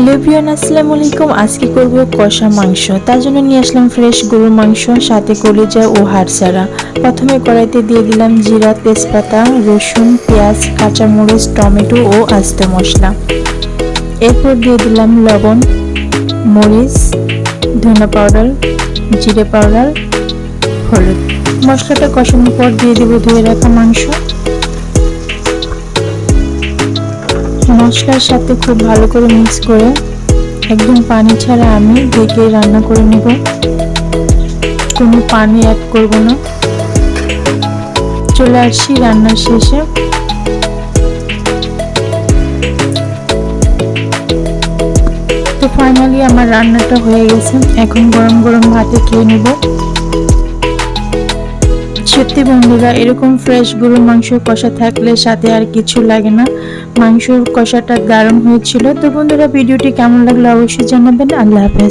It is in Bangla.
হ্যালো বিয়ন আসসালামু আলাইকুম। আজকে করব কষা মাংস। তার জন্য নিয়ে আসলাম ফ্রেশ গরুর মাংস, সাথে কলিজা ও হাড়সারা প্রথমে কড়াইতে দিয়ে দিলাম জিরা, তেজপাতা, রসুন, পেঁয়াজ, কাঁচামরিচ, টমেটো ও আস্ত মশলা। এরপর দিয়ে দিলাম লবণ, মরিচ, ধনে পাউডার, জিরে পাউডার, হলুদ। মশলাটা কষানোর পর দিয়ে দেবো ধুয়ে রাখা মাংস। মশলার সাথে খুব ভালো করে মিক্স করে একদম পানি ছাড়া আমি ঢেকে রান্না করে নেব। কোনো পানি অ্যাড করব না। চলে আসছি রান্নার শেষে। তো ফাইনালি আমার রান্নাটা হয়ে গেছে। এখন গরম গরম ভাতে খেয়ে নেব। সত্যি বন্ধুরা, এরকম ফ্রেশ গরুর মাংস কষা থাকলে সাথে আর কিছু লাগে না। মাংসর কষাটা দারুণ হয়েছিল। তো বন্ধুরা ভিডিওটি কেমন লাগল অবশ্যই জানাবেন। আল্লাহ হাফেজ।